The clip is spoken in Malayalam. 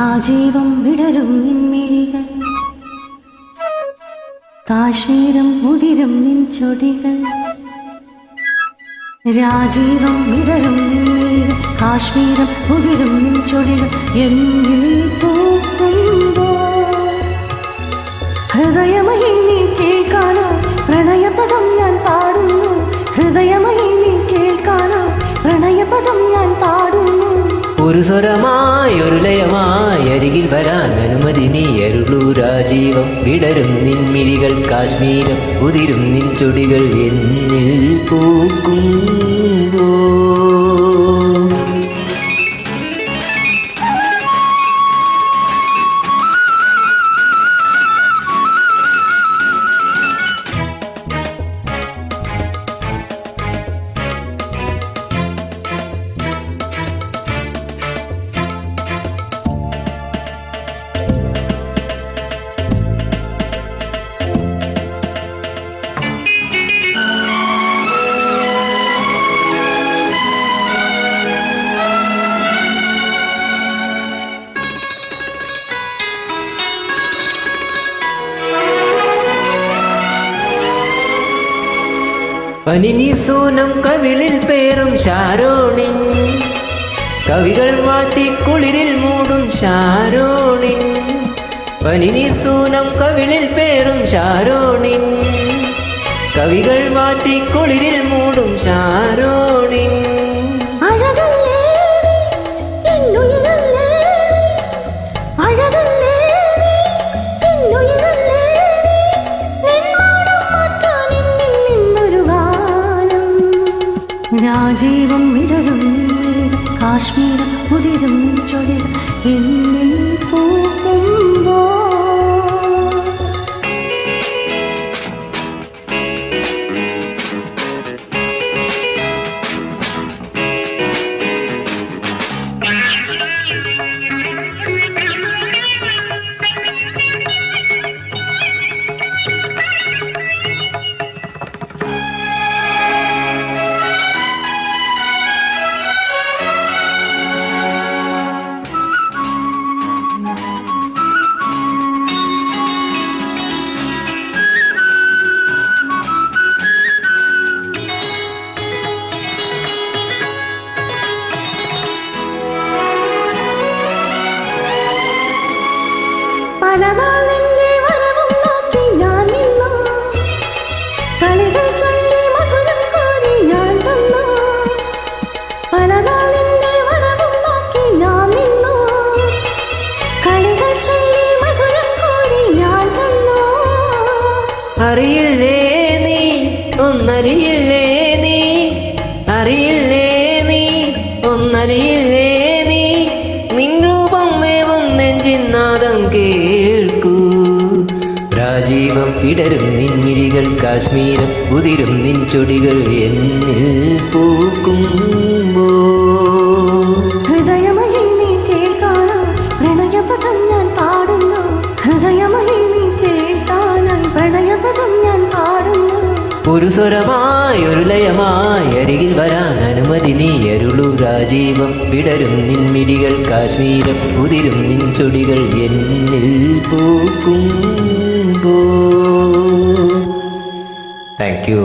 രാജീവം വിടരും നിൻമിഴികൾ. കാശ്മീരം മുതിരും നിൻ ചൊടികൾ രാജീവം വിടരും നിൻമിഴികൾ. കാശ്മീരം മുതിരും നിൻ ചൊടികൾ എന്നിൽ പൂക്കുമ്പോ ഹൃദയമഹി നീ കേൾക്കാനോ പ്രണയപദം ഞാൻ പാടുന്നു. ഹൃദയമഹി നീ കേൾക്കാനോ പ്രണയപദം ഞാൻ പാടുന്നു. ഒരു സ്വരമാ ലയമായി വരാൻ അനുമതി നീ അരുളൂ രാജീവം. വിടരും നിൻമിഴികൾ കാശ്മീരം ഉതിരും നിൻ ചൊടികൾ എന്നിൽ പൂക്കുമ്പോ പനിനീർ സൂനം കവിളിൽ പേറും ഷാരോണിൻ. കവികൾ മാറ്റി കുളിരിൽ മൂടും ഷാരോണിൻ. പനിനീർ സൂനം കവിളിൽ പേറും ഷാരോണിൻ. കവികൾ മാറ്റി കുളിരിൽ മൂടും ഷാരോണിൻ രാജീവം വിടരും കാശ്മീരം ഉതിരും ചൊടിരും എന്നിൽ പൂക്കുമ്പോൾ അറിയില്ലേ നീ? ഒന്നറിയില്ലേ നീ? അറിയില്ലേ നീ? ഒന്നറിയില്ലേ നീ? നിൻ രൂപം മേവും നെഞ്ചിന്നാദം കേൾക്കൂ. രാജീവം പിടരും നിൻമിരികൾ കാശ്മീരം ഉതിരും നിൻ ചൊടികൾ എന്നിൽ പൂക്കുമ്പോ. ഒരു സ്വരമായി ഒരു ലയമായി അരികിൽ വരാൻ അനുമതി നീ അരുളു രാജീവം. വിടരും നിൻമിടികൾ കാശ്മീരം ഉതിരും നിൻ ചൊടികൾ എന്നിൽ പൂക്കും താങ്ക് യു